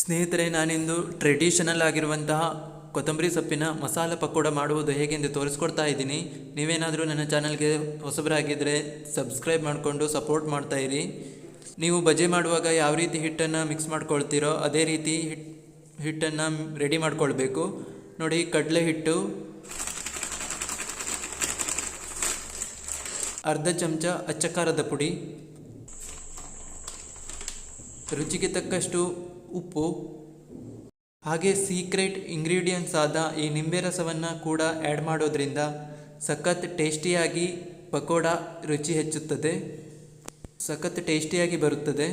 ಸ್ನೇಹಿತರೆ, ನಾನಿಂದು ಟ್ರೆಡಿಷನಲ್ ಆಗಿರುವಂತಹ ಕೊತ್ತಂಬರಿ ಸೊಪ್ಪಿನ ಮಸಾಲೆ ಪಕೋಡ ಮಾಡುವುದು ಹೇಗೆಂದು ತೋರಿಸ್ಕೊಡ್ತಾ ಇದ್ದೀನಿ. ನೀವೇನಾದರೂ ನನ್ನ ಚಾನಲ್ಗೆ ಹೊಸಬರಾಗಿದ್ದರೆ ಸಬ್ಸ್ಕ್ರೈಬ್ ಮಾಡಿಕೊಂಡು ಸಪೋರ್ಟ್ ಮಾಡ್ತಾ ಇರಿ. ನೀವು ಬಜೆ ಮಾಡುವಾಗ ಯಾವ ರೀತಿ ಹಿಟ್ಟನ್ನು ಮಿಕ್ಸ್ ಮಾಡ್ಕೊಳ್ತೀರೋ ಅದೇ ರೀತಿ ಹಿಟ್, ಹಿಟ್ಟನ್ನು ರೆಡಿ ಮಾಡ್ಕೊಳ್ಬೇಕು. ನೋಡಿ, ಕಡಲೆ ಹಿಟ್ಟು, ಅರ್ಧ ಚಮಚ ಅಚ್ಚಕಾರದ ಪುಡಿ, ರುಚಿಗೆ ತಕ್ಕಷ್ಟು ಉಪ್ಪು. ಹಾಗೆ ಸೀಕ್ರೆಟ್ ಇಂಗ್ರೀಡಿಯೆಂಟ್ಸ್ ಆದ ಈ ನಿಂಬೆ ರಸವನ್ನು ಕೂಡ ಆ್ಯಡ್ ಮಾಡೋದ್ರಿಂದ ಸಖತ್ ಟೇಸ್ಟಿಯಾಗಿ ಪಕೋಡ ರುಚಿ ಹೆಚ್ಚುತ್ತದೆ. ಸಖತ್ ಟೇಸ್ಟಿಯಾಗಿ ಬರುತ್ತದೆ.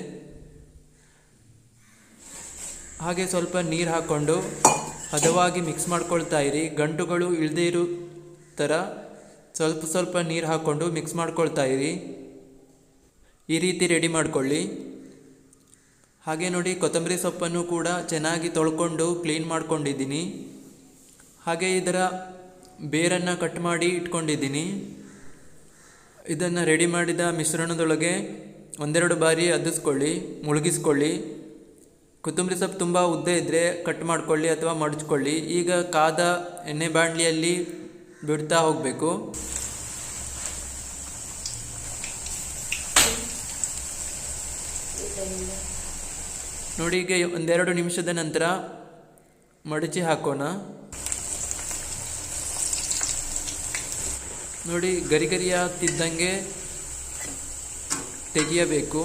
ಹಾಗೆ ಸ್ವಲ್ಪ ನೀರು ಹಾಕ್ಕೊಂಡು ಹದವಾಗಿ ಮಿಕ್ಸ್ ಮಾಡ್ಕೊಳ್ತಾ ಇರಿ. ಗಂಟುಗಳು ಇಳದೇ ಇರೋ ಥರ ಸ್ವಲ್ಪ ಸ್ವಲ್ಪ ನೀರು ಹಾಕ್ಕೊಂಡು ಮಿಕ್ಸ್ ಮಾಡ್ಕೊಳ್ತಾ ಇರಿ. ಈ ರೀತಿ ರೆಡಿ ಮಾಡ್ಕೊಳ್ಳಿ. ಹಾಗೆ ನೋಡಿ ಕೊತ್ತಂಬರಿ ಸೊಪ್ಪನ್ನು ಕೂಡ ಚೆನ್ನಾಗಿ ತೊಳ್ಕೊಂಡು ಕ್ಲೀನ್ ಮಾಡ್ಕೊಂಡಿದ್ದೀನಿ. ಹಾಗೆ ಇದರ ಬೇರನ್ನು ಕಟ್ ಮಾಡಿ ಇಟ್ಕೊಂಡಿದ್ದೀನಿ. ಇದನ್ನು ರೆಡಿ ಮಾಡಿದ ಮಿಶ್ರಣದೊಳಗೆ ಒಂದೆರಡು ಬಾರಿ ಅದಿಸ್ಕೊಳ್ಳಿ, ಮುಳುಗಿಸ್ಕೊಳ್ಳಿ. ಕೊತ್ತಂಬರಿ ಸೊಪ್ಪು ತುಂಬ ಉದ್ದ ಇದ್ದರೆ ಕಟ್ ಮಾಡ್ಕೊಳ್ಳಿ ಅಥವಾ ಮಡಚ್ಕೊಳ್ಳಿ. ಈಗ ಕಾದ ಎಣ್ಣೆ ಬಾಣಲಿಯಲ್ಲಿ ಬಿಡ್ತಾ ಹೋಗಬೇಕು. ನೋಡಿ ಈಗ ಒಂದೆರಡು ನಿಮಿಷದ ನಂತರ ಮಡಚಿ ಹಾಕೋಣ. ನೋಡಿ, ಗರಿ ಗರಿ ಆಗ್ತಿದ್ದಂಗೆ ತೆಗಿಯಬೇಕು.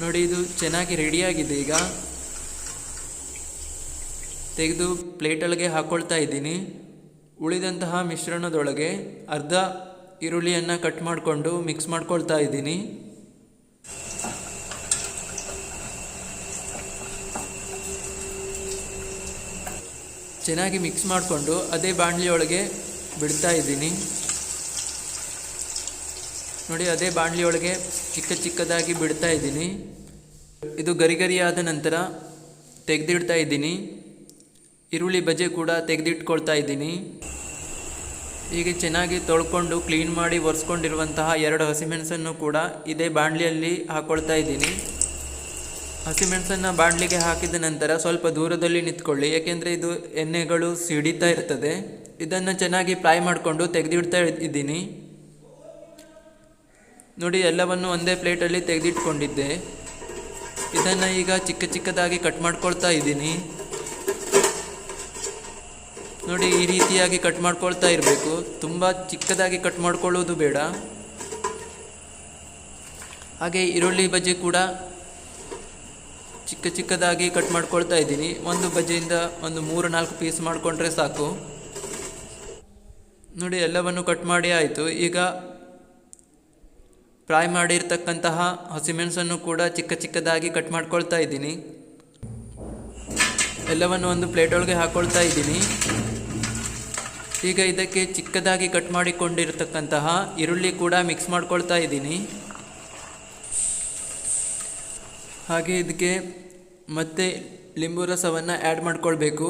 ನೋಡಿ, ಇದು ಚೆನ್ನಾಗಿ ರೆಡಿಯಾಗಿದೆ ಈಗ. ತೆಗೆದು ಪ್ಲೇಟೊಳಗೆ ಹಾಕ್ಕೊಳ್ತಾ ಇದ್ದೀನಿ. ಉಳಿದಂತಹ ಮಿಶ್ರಣದೊಳಗೆ ಅರ್ಧ ಈರುಳ್ಳಿಯನ್ನು ಕಟ್ ಮಾಡಿಕೊಂಡು ಮಿಕ್ಸ್ ಮಾಡ್ಕೊಳ್ತಾ ಇದ್ದೀನಿ. ಚೆನ್ನಾಗಿ ಮಿಕ್ಸ್ ಮಾಡಿಕೊಂಡು ಅದೇ ಬಾಣಲಿಯೊಳಗೆ ಬಿಡ್ತಾ ಇದ್ದೀನಿ. ನೋಡಿ, ಅದೇ ಬಾಣಲಿಯೊಳಗೆ ಚಿಕ್ಕ ಚಿಕ್ಕದಾಗಿ ಬಿಡ್ತಾ ಇದ್ದೀನಿ. ಇದು ಗರಿ ಗರಿ ಆದ ನಂತರ ತೆಗೆದಿಡ್ತಾ ಇದ್ದೀನಿ. ಈರುಳ್ಳಿ ಬಜೆ ಕೂಡ ತೆಗೆದಿಟ್ಕೊಳ್ತಾ ಇದ್ದೀನಿ. ಹೀಗೆ ಚೆನ್ನಾಗಿ ತೊಳ್ಕೊಂಡು ಕ್ಲೀನ್ ಮಾಡಿ ಒರೆಸ್ಕೊಂಡಿರುವಂತಹ ಎರಡು ಹಸಿಮೆಣಸನ್ನು ಕೂಡ ಇದೇ ಬಾಣಲಿಯಲ್ಲಿ ಹಾಕ್ಕೊಳ್ತಾ ಇದ್ದೀನಿ. ಹಸಿಮೆಣಸನ್ನು ಬಾಣಲಿಗೆ ಹಾಕಿದ ನಂತರ ಸ್ವಲ್ಪ ದೂರದಲ್ಲಿ ನಿಂತ್ಕೊಳ್ಳಿ ಏಕೆಂದರೆ ಇದು ಎಣ್ಣೆಗಳು ಸಿಡಿತಾ ಇರ್ತದೆ. ಇದನ್ನು ಚೆನ್ನಾಗಿ ಫ್ರೈ ಮಾಡಿಕೊಂಡು ತೆಗೆದಿಡ್ತಾ ಇದ್ದೀನಿ. ನೋಡಿ, ಎಲ್ಲವನ್ನು ಒಂದೇ ಪ್ಲೇಟಲ್ಲಿ ತೆಗೆದಿಟ್ಕೊಂಡಿದ್ದೆ. ಇದನ್ನು ಈಗ ಚಿಕ್ಕ ಚಿಕ್ಕದಾಗಿ ಕಟ್ ಮಾಡ್ಕೊಳ್ತಾ ಇದ್ದೀನಿ. ನೋಡಿ, ಈ ರೀತಿಯಾಗಿ ಕಟ್ ಮಾಡ್ಕೊಳ್ತಾ ಇರಬೇಕು. ತುಂಬ ಚಿಕ್ಕದಾಗಿ ಕಟ್ ಮಾಡ್ಕೊಳ್ಳೋದು ಬೇಡ. ಹಾಗೆ ಈರುಳ್ಳಿ ಬಜ್ಜಿ ಕೂಡ ಚಿಕ್ಕ ಚಿಕ್ಕದಾಗಿ ಕಟ್ ಮಾಡ್ಕೊಳ್ತಾ ಇದ್ದೀನಿ. ಒಂದು ಬಜ್ಜಿಯಿಂದ ಒಂದು ಮೂರು ನಾಲ್ಕು ಪೀಸ್ ಮಾಡಿಕೊಂಡ್ರೆ ಸಾಕು. ನೋಡಿ, ಎಲ್ಲವನ್ನು ಕಟ್ ಮಾಡಿ ಆಯಿತು. ಈಗ ಫ್ರೈ ಮಾಡಿರ್ತಕ್ಕಂತಹ ಹಸಿಮೆಣಸನ್ನು ಕೂಡ ಚಿಕ್ಕ ಚಿಕ್ಕದಾಗಿ ಕಟ್ ಮಾಡ್ಕೊಳ್ತಾ ಇದ್ದೀನಿ. ಎಲ್ಲವನ್ನು ಒಂದು ಪ್ಲೇಟೊಳಗೆ ಹಾಕ್ಕೊಳ್ತಾ ಇದ್ದೀನಿ. ಈಗ ಇದಕ್ಕೆ ಚಿಕ್ಕದಾಗಿ ಕಟ್ ಮಾಡಿಕೊಂಡಿರ್ತಕ್ಕಂತಹ ಈರುಳ್ಳಿ ಕೂಡ ಮಿಕ್ಸ್ ಮಾಡ್ಕೊಳ್ತಾ ಇದ್ದೀನಿ. ಹಾಗೆ ಇದಕ್ಕೆ ಮತ್ತೆ ಲಿಂಬು ರಸವನ್ನು ಆ್ಯಡ್ ಮಾಡ್ಕೊಳ್ಬೇಕು.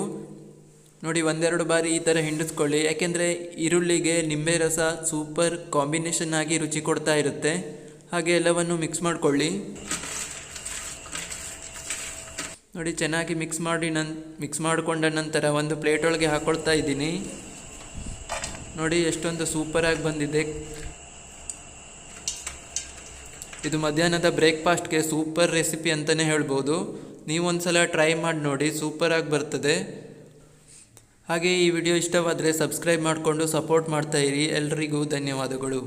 ನೋಡಿ, ಒಂದೆರಡು ಬಾರಿ ಈ ಥರ ಹಿಂಡಿಸ್ಕೊಳ್ಳಿ. ಯಾಕೆಂದರೆ ಈರುಳ್ಳಿಗೆ ನಿಂಬೆ ರಸ ಸೂಪರ್ ಕಾಂಬಿನೇಷನ್ ಆಗಿ ರುಚಿ ಕೊಡ್ತಾ ಇರುತ್ತೆ. ಹಾಗೆ ಎಲ್ಲವನ್ನು ಮಿಕ್ಸ್ ಮಾಡಿಕೊಳ್ಳಿ. ನೋಡಿ, ಚೆನ್ನಾಗಿ ಮಿಕ್ಸ್ ಮಾಡಿ ನನ್ ಮಿಕ್ಸ್ ಮಾಡಿಕೊಂಡ ನಂತರ ಒಂದು ಪ್ಲೇಟ್ ಒಳಗೆ ಹಾಕ್ಕೊಳ್ತಾ ಇದ್ದೀನಿ. ನೋಡಿ, ಎಷ್ಟೊಂದು ಸೂಪರಾಗಿ ಬಂದಿದೆ. ಇದು ಮಧ್ಯಾಹ್ನದ ಬ್ರೇಕ್ಫಾಸ್ಟ್ಗೆ ಸೂಪರ್ ರೆಸಿಪಿ ಅಂತಲೇ ಹೇಳ್ಬೋದು. ನೀವೊಂದ್ಸಲ ಟ್ರೈ ಮಾಡಿ ನೋಡಿ ಸೂಪರಾಗಿ ಬರ್ತದೆ. ಹಾಗೆ ಈ ವಿಡಿಯೋ ಇಷ್ಟವಾದರೆ ಸಬ್ಸ್ಕ್ರೈಬ್ ಮಾಡಿಕೊಂಡು ಸಪೋರ್ಟ್ ಮಾಡ್ತಾಯಿರಿ ಎಲ್ರಿಗೂ ಧನ್ಯವಾದಗಳು.